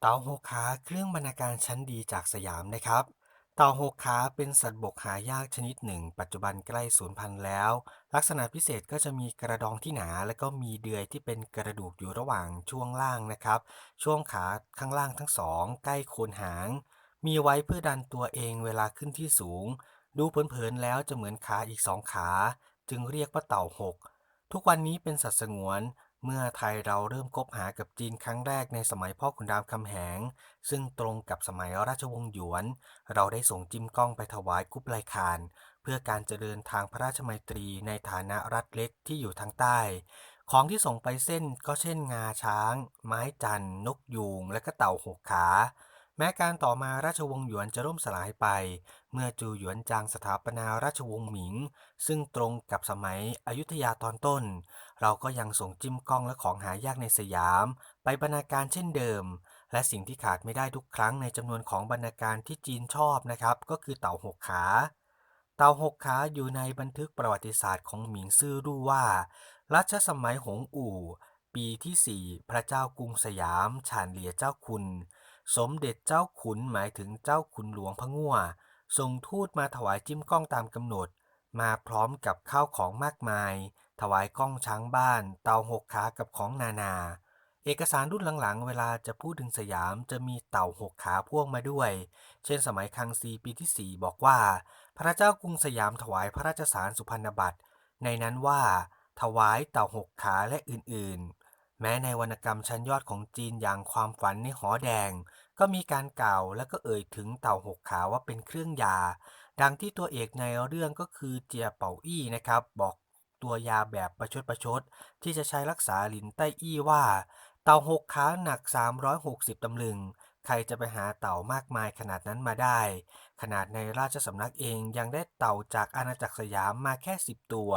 เต่าหกขาเครื่องบรรณาการชั้นดีจากสยามนะครับ เต่าหกขาเป็นสัตว์บกหายากชนิดหนึ่ง ปัจจุบันใกล้สูญพันธุ์แล้ว ลักษณะพิเศษก็จะมีกระดองที่หนา และก็มีเดือยที่เป็นกระดูกอยู่ระหว่างช่วงล่างนะครับ ช่วงขาข้างล่างทั้งสอง ใกล้โคนหาง มีไว้เพื่อดันตัวเองเวลาขึ้นที่สูง ดูเผินๆแล้วจะเหมือนขาอีกสองขา จึงเรียกว่าเต่าหกทุกวันนี้เป็นสัตว์สงวน เมื่อไทยเราเริ่มคบหากับจีนครั้งแรกในสมัยพ่อขุนรามคำแหง ซึ่งตรงกับสมัยราชวงศ์หยวน เราได้ส่งจิมก้องไปถวายกุบไลคาน เพื่อการเจริญทางพระราชมัยตรีในฐานะรัฐเล็กที่อยู่ทางใต้ ของที่ส่งไปเส้นก็เช่นงาช้าง ไม้จันนกยูง และก็เต่าหกขาแม้การต่อมาราชวงศ์หยวนจะล่มสลายไป เมื่อจูหยวนจางสถาปนาราชวงศ์หมิง ซึ่งตรงกับสมัยอยุธยาตอนต้น เราก็ยังส่งจิ้มกล้องและของหายากในสยาม ไปบรรณาการเช่นเดิม และสิ่งที่ขาดไม่ได้ทุกครั้งในจำนวนของบรรณาการที่จีนชอบนะครับ ก็คือเต่าหกขา เต่าหกขาอยู่ในบันทึกประวัติศาสตร์ของหมิงซื่อรู้ว่า รัชสมัยหงอู่ ปีที่ 4 พระเจ้ากรุงสยามฉานเหลียเจ้าคุณ สมเด็จเจ้าขุนหมายถึงเจ้าขุนหลวงพะงั่วส่งทูตมาถวายจิ้มกล้องตามกำหนด มาพร้อมกับข้าวของมากมาย ถวายกล้องช้างบ้าน เต่าหกขากับของนานา เอกสารรุ่นหลังๆ เวลาจะพูดถึงสยามจะมีเต่าหกขาพ่วงมาด้วย เช่นสมัยคังซีปีที่ 4 บอกว่า พระเจ้ากรุงสยามถวายพระราชสารสุพรรณบัตร ในนั้นว่า ถวายเต่าหกขาและอื่นๆ แม้ในวรรณกรรมชั้นยอดของจีนอย่างความฝันในหอแดง ก็มีการกล่าวและก็เอ่ยถึงเต่าหกขาว่าเป็นเครื่องยา ดังที่ตัวเอกในเรื่องก็คือเจียเป่าอี้นะครับบอก ตัวยาแบบประชดประชด ที่จะใช้รักษาหลินใต้อี้ว่า เต่าหกขาหนัก 360 ตำลึง ใครจะไปหาเต่ามากมายขนาดนั้นมาได้ ขนาดในราชสำนักเองยังได้เต่าจากอาณาจักรสยามมาแค่ 10 ตัว